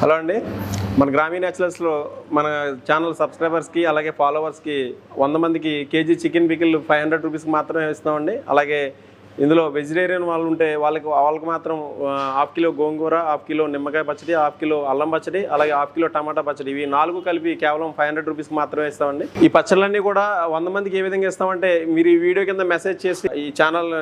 Hello అండి. మన గ్రామీణ న్యాచురల్స్లో మన ఛానల్ సబ్స్క్రైబర్స్కి అలాగే ఫాలోవర్స్కి వంద మందికి KG chicken pickle five hundred రూపీస్కి మాత్రమే ఇస్తామండి అలాగే ఇందులో వెజిటేరియన్ వాళ్ళు ఉంటే వాళ్ళకి వాళ్ళకి మాత్రం half kilo gongura half kilo నిమ్మకాయ పచ్చడి హాఫ్ కిలో అల్లం పచ్చడి అలాగే హాఫ్ కిలో టమాటా పచ్చడి. ఇవి నాలుగు కలిపి కేవలం ఫైవ్ హండ్రెడ్ రూపీస్కి మాత్రమే ఇస్తామండి. ఈ పచ్చళ్ళన్నీ కూడా వంద మందికి ఏ విధంగా ఇస్తామంటే మీరు ఈ వీడియో కింద మెసేజ్ చేసి ఈ ఛానల్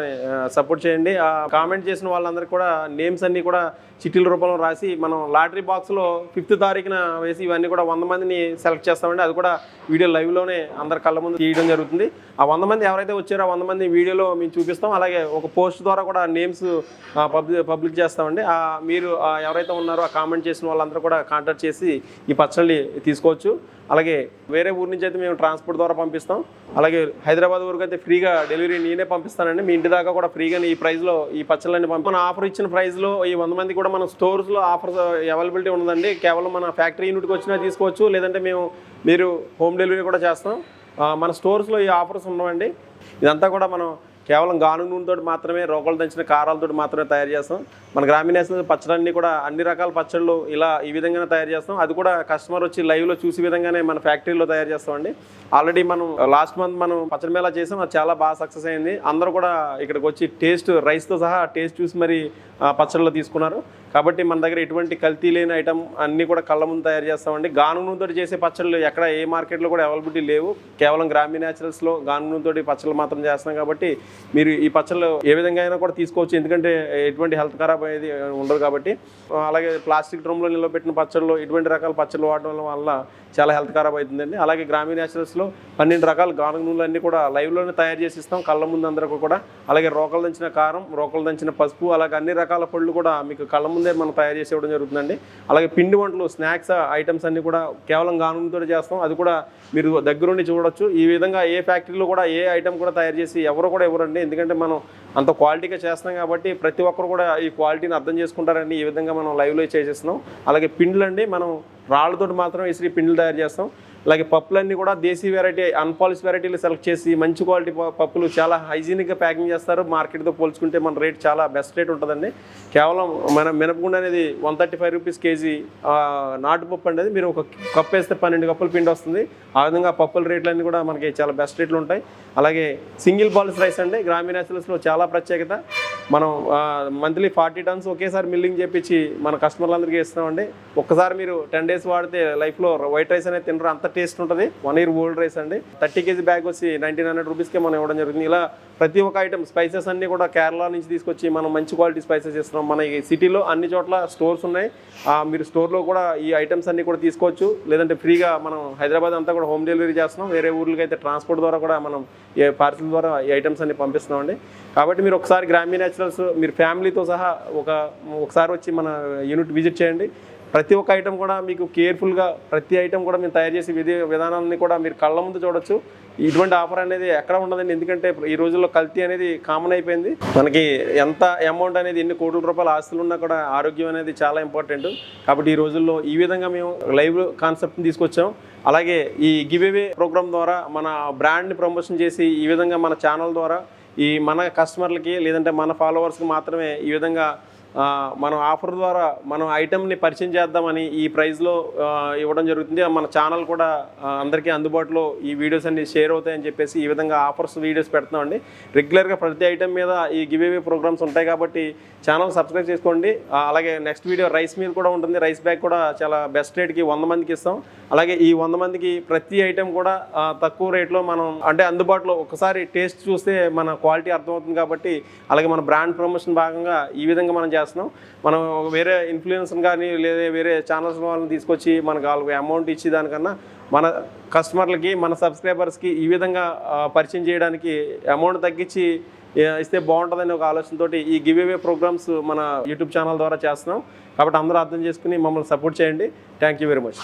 సపోర్ట్ చేయండి. ఆ కామెంట్ చేసిన వాళ్ళందరికీ కూడా నేమ్స్ అన్నీ కూడా చిట్టీల రూపంలో రాసి మనం లాటరీ బాక్స్లో ఫిఫ్త్ తారీఖున వేసి ఇవన్నీ కూడా వంద మందిని సెలెక్ట్ చేస్తామండి. అది కూడా వీడియో లైవ్లోనే అందరి కళ్ళ ముందు తీయడం జరుగుతుంది. ఆ వంద మంది ఎవరైతే వచ్చారో ఆ వంద మంది వీడియోలో మేము చూపిస్తాం. అలాగే ఒక పోస్ట్ ద్వారా కూడా నేమ్స్ పబ్లిక్ పబ్లిక్ చేస్తామండి. మీరు ఎవరైతే ఉన్నారో ఆ కామెంట్ చేసిన వాళ్ళందరూ కూడా కాంటాక్ట్ చేసి ఈ పచ్చళ్ళని తీసుకోవచ్చు. అలాగే వేరే ఊరి నుంచి అయితే మేము ట్రాన్స్పోర్ట్ ద్వారా పంపిస్తాం. అలాగే హైదరాబాద్ వరకు అయితే ఫ్రీగా డెలివరీ నేనే పంపిస్తానండి. మీ ఇంటి దాకా కూడా ఫ్రీగా ఈ ప్రైస్లో ఈ పచ్చళ్ళని పంపి మన ఆఫర్ ఇచ్చిన ప్రైస్లో ఈ వంద మంది కూడా మన స్టోర్స్లో ఆఫర్స్ అవైలబిలిటీ ఉన్నదండి. కేవలం మన ఫ్యాక్టరీ యూనిట్కి వచ్చినా తీసుకోవచ్చు. లేదంటే మేము మీరు హోమ్ డెలివరీ కూడా చేస్తాం. మన స్టోర్స్లో ఈ ఆఫర్స్ ఉన్నామండి ఇదంతా కూడా మనం కేవలం గాను నూనెతో మాత్రమే రోగాలు దంచిన కారాలతో మాత్రమే తయారు చేస్తాం. మన గ్రామీణ పచ్చడన్నీ కూడా అన్ని రకాల పచ్చళ్ళు ఇలా ఈ విధంగానే తయారు చేస్తాం. అది కూడా కస్టమర్ వచ్చి లైవ్లో చూసే విధంగానే మన ఫ్యాక్టరీలో తయారు చేస్తామండి. ఆల్రెడీ మనం uh, లాస్ట్ మంత్ మనం పచ్చడి మేళా చేసాం. అది చాలా బాగా సక్సెస్ అయింది. అందరూ కూడా ఇక్కడికి వచ్చి టేస్ట్ రైస్తో సహా టేస్ట్ చూసి మరి uh, పచ్చళ్ళు తీసుకున్నారు. కాబట్టి మన దగ్గర ఎటువంటి కల్తీ లేని ఐటమ్ అన్నీ కూడా కళ్ళ ముందు తయారు చేస్తామండి. గానుగుతో చేసే పచ్చళ్ళు ఎక్కడ ఏ మార్కెట్లో కూడా అవైలబిలిటీ లేవు. కేవలం గ్రామీణ న్యాచురల్స్లో గానుగుతో పచ్చళ్ళు మాత్రం చేస్తున్నాం కాబట్టి మీరు ఈ పచ్చళ్ళు ఏ విధంగా అయినా కూడా తీసుకోవచ్చు. ఎందుకంటే ఎటువంటి హెల్త్ ఖరాబ్ అనేది ఉండదు కాబట్టి. అలాగే ప్లాస్టిక్ డ్రమ్లో నిలబెట్టిన పచ్చళ్ళు ఇటువంటి రకాల పచ్చళ్ళు వాడడం వల్ల చాలా హెల్త్ ఖరాబ్ అవుతుందండి. అలాగే గ్రామీ న్యాచురల్స్లో పన్నెండు రకాల గానుగ నూనెలు అన్నీ కూడా లైవ్లోనే తయారు చేసి ఇస్తాం. కళ్ళ ముందు అందరికీ కూడా. అలాగే రోకలు దంచిన కారం రోకలు దంచిన పసుపు అలాగే అన్ని రకాల పళ్ళు కూడా మీకు కళ్ళ ముందు మనం తయారు చేసి ఇవ్వడం జరుగుతుందండి. అలాగే పిండి వంటలు స్నాక్స్ ఐటమ్స్ అన్నీ కూడా కేవలం గానుగతో చేస్తాం. అది కూడా మీరు దగ్గరుండి చూడొచ్చు. ఈ విధంగా ఏ ఫ్యాక్టరీలో కూడా ఏ ఐటమ్ కూడా తయారు చేసి ఎవరు కూడా ఇవ్వరండి. ఎందుకంటే మనం అంత క్వాలిటీగా చేస్తున్నాం కాబట్టి ప్రతి ఒక్కరు కూడా ఈ క్వాలిటీని అర్థం చేసుకుంటారండి ఈ విధంగా మనం లైవ్లో చేసేస్తున్నాం. అలాగే పిండ్లు అండి మనం రాళ్ళతోటి మాత్రం ఇసిరి పిండ్లు తయారు చేస్తాం. అలాగే పప్పులన్నీ కూడా దేశీ వెరైటీ అన్పాలిష్ వెరైటీలు సెలెక్ట్ చేసి మంచి క్వాలిటీ ప- పప్పులు చాలా హైజీనిక్గా ప్యాకింగ్ చేస్తారు. మార్కెట్తో పోల్చుకుంటే మన రేట్ చాలా బెస్ట్ రేట్ ఉంటుందండి. కేవలం మన మినపగుండ అనేది one thirty five rupees KG నాటు పప్పు అనేది మీరు ఒక కప్పు వేస్తే పన్నెండు కప్పులు పిండి వస్తుంది. ఆ విధంగా పప్పుల రేట్లన్నీ కూడా మనకి చాలా బెస్ట్ రేట్లు ఉంటాయి. అలాగే సింగిల్ బాల్స్ రైస్ అండి. గ్రామీణ రైస్లో చాలా ప్రత్యేకత. మనం మంత్లీ ఫార్టీ టన్స్ ఒకేసారి మిల్లింగ్ చేపించి మన కస్టమర్లందరికీ ఇస్తున్నామండి ఒక్కసారి మీరు టెన్ డేస్ వాడితే లైఫ్లో వైట్ రైస్ అనేది తినరు అంత టేస్ట్ ఉంటుంది. వన్ ఇయర్ ఓల్డ్ రైస్ అండి. థర్టీ కేజీ బ్యాగ్ వచ్చి నైన్టీన్ హండ్రెడ్ రూపీస్కే మనం ఇవ్వడం జరుగుతుంది ఇలా ప్రతి ఒక్క ఐటమ్ స్పైసెస్ అన్నీ కూడా కేరళ నుంచి తీసుకొచ్చి మనం మంచి క్వాలిటీ స్పైసెస్ ఇస్తున్నాం మన ఈ సిటీలో అన్ని చోట్ల స్టోర్స్ ఉన్నాయి. మీరు స్టోర్లో కూడా ఈ ఐటమ్స్ అన్నీ కూడా తీసుకోవచ్చు. లేదంటే ఫ్రీగా మనం హైదరాబాద్ అంతా కూడా హోమ్ డెలివరీ చేస్తున్నాం. వేరే ఊర్లకి అయితే ట్రాన్స్పోర్ట్ ద్వారా కూడా మనం ఏ పార్సిల్ ద్వారా ఈ ఐటమ్స్ అన్ని పంపిస్తున్నామండి. కాబట్టి మీరు ఒకసారి గ్రామీణ న్యాచురల్స్ మీరు ఫ్యామిలీతో సహా ఒక ఒకసారి వచ్చి మన యూనిట్ విజిట్ చేయండి. ప్రతి ఒక్క ఐటెం కూడా మీకు కేర్ఫుల్గా ప్రతి ఐటెం కూడా మేము తయారు చేసే విధి విధానాన్ని కూడా మీరు కళ్ళ ముందు చూడొచ్చు. ఇటువంటి ఆఫర్ అనేది ఎక్కడ ఉండదండి. ఎందుకంటే ఈ రోజుల్లో కల్తీ అనేది కామన్ అయిపోయింది. మనకి ఎంత అమౌంట్ అనేది ఎన్ని కోట్ల రూపాయల ఆస్తులు ఉన్నా కూడా ఆరోగ్యం అనేది చాలా ఇంపార్టెంట్. కాబట్టి ఈ రోజుల్లో ఈ విధంగా మేము లైవ్ కాన్సెప్ట్ని తీసుకొచ్చాం. అలాగే ఈ గివ్ అవే ప్రోగ్రామ్ ద్వారా మన బ్రాండ్ని ప్రమోషన్ చేసి ఈ విధంగా మన ఛానల్ ద్వారా ఈ మన కస్టమర్లకి లేదంటే మన ఫాలోవర్స్కి మాత్రమే ఈ విధంగా మనం ఆఫర్ ద్వారా మనం ఐటెంని పరిచయం చేద్దామని ఈ ప్రైస్లో ఇవ్వడం జరుగుతుంది. మన ఛానల్ కూడా అందరికీ అందుబాటులో ఈ వీడియోస్ అన్ని షేర్ అవుతాయని చెప్పేసి ఈ విధంగా ఆఫర్స్ వీడియోస్ పెడుతున్నామండి. రెగ్యులర్గా ప్రతి ఐటెం మీద ఈ గివ్ అవే ప్రోగ్రామ్స్ ఉంటాయి కాబట్టి ఛానల్ సబ్స్క్రైబ్ చేసుకోండి. అలాగే నెక్స్ట్ వీడియో రైస్ మీద కూడా ఉంటుంది. రైస్ బ్యాగ్ కూడా చాలా బెస్ట్ రేట్కి వంద మందికి ఇస్తాం. అలాగే ఈ వంద మందికి ప్రతి ఐటెం కూడా తక్కువ రేట్లో మనం అంటే అందుబాటులో ఒకసారి టేస్ట్ చూస్తే మన క్వాలిటీ అర్థమవుతుంది కాబట్టి అలాగే మన బ్రాండ్ ప్రమోషన్ భాగంగా ఈ విధంగా మనం చేస్తున్నాం. మనం వేరే ఇన్ఫ్లుయెన్సర్ కానీ లేదా వేరే ఛానల్స్ వాళ్ళని తీసుకొచ్చి మనకు వాళ్ళకి అమౌంట్ ఇచ్చి దానికన్నా మన కస్టమర్లకి మన సబ్స్క్రైబర్స్కి ఈ విధంగా పరిచయం చేయడానికి అమౌంట్ తగ్గించి ఇస్తే బాగుంటుందని ఒక ఆలోచనతో ఈ గివ్ అవే ప్రోగ్రామ్స్ మన యూట్యూబ్ ఛానల్ ద్వారా చేస్తున్నాం. కాబట్టి అందరూ అర్థం చేసుకుని మమ్మల్ని సపోర్ట్ చేయండి. Thank you very much.